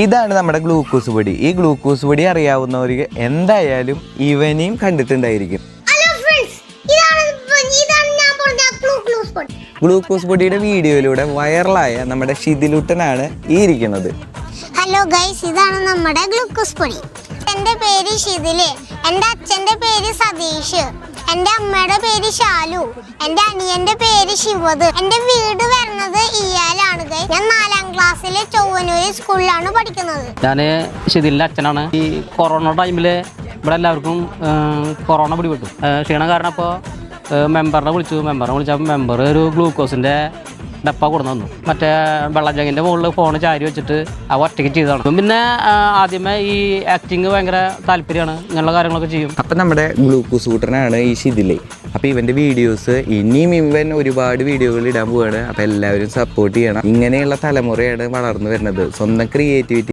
ഇതാണ് നമ്മുടെ ഗ്ലൂക്കോസ് പൊടി. ഈ ഗ്ലൂക്കോസ് പൊടി അറിയാവുന്നവർക്ക് എന്തായാലും ഇവനെയും കണ്ടിട്ടുണ്ടായിരിക്കും. ഗ്ലൂക്കോസ് പൊടിയുടെ വീഡിയോയിലൂടെ വൈറലായ നമ്മുടെ ഷിതിലുട്ടനാണ് ഈ ഇരിക്കുന്നത്. ഹലോ ഗൈസ് ഇതാണ് നമ്മുടെ ഗ്ലൂക്കോസ് പൊടി. എന്റെ പേര് ഷിതിൽ എന്റെ അച്ഛന്റെ പേര് സതീഷ് എന്റെ അമ്മയുടെ പേര് ഷാലു എന്റെ അനിയന്റെ പേര് ശിവത് എന്റെ വീട് വരുന്നത് ഞാൻ ക്ലാസ്സിലെ ചൊവ്വനൂര് സ്കൂളിലാണ് പഠിക്കുന്നത്. ഞാൻ ഷിതിലിന്റെ അച്ഛനാണ്. ഈ കൊറോണ ടൈമിൽ ഇവിടെ എല്ലാവർക്കും കൊറോണ പിടിപെട്ടു. ക്ഷീണം കാരണം അപ്പോൾ മെമ്പറിനെ വിളിച്ചു മെമ്പറിനെ വിളിച്ചപ്പോൾ മെമ്പർ ഒരു ഗ്ലൂക്കോസിന്റെ ഡപ്പ കൊടുന്നു വന്നു മറ്റേ വെള്ളജങ്ങിന്റെ മുകളിൽ ഫോൺ ചാരി വെച്ചിട്ട് അവ ഒറ്റയ്ക്ക് ചെയ്തതാണ്. പിന്നെ ആദ്യമേ ഈ ആക്ടിങ് ഭയങ്കര താല്പര്യമാണ്. ഇങ്ങനെയുള്ള കാര്യങ്ങളൊക്കെ ചെയ്യും. അപ്പം നമ്മുടെ ഗ്ലൂക്കോസ് കൂട്ടനാണ് ഈ ഷിതിലെ അപ്പോൾ ഇവന്റെ വീഡിയോസ് ഇനിയും ഇവൻ ഒരുപാട് വീഡിയോകൾ ഇടാൻ പോവാണ്. അപ്പോൾ എല്ലാവരും സപ്പോർട്ട് ചെയ്യണം. ഇങ്ങനെയുള്ള തലമുറയാണ് വളർന്നു വരുന്നത്. സ്വന്തം ക്രിയേറ്റിവിറ്റി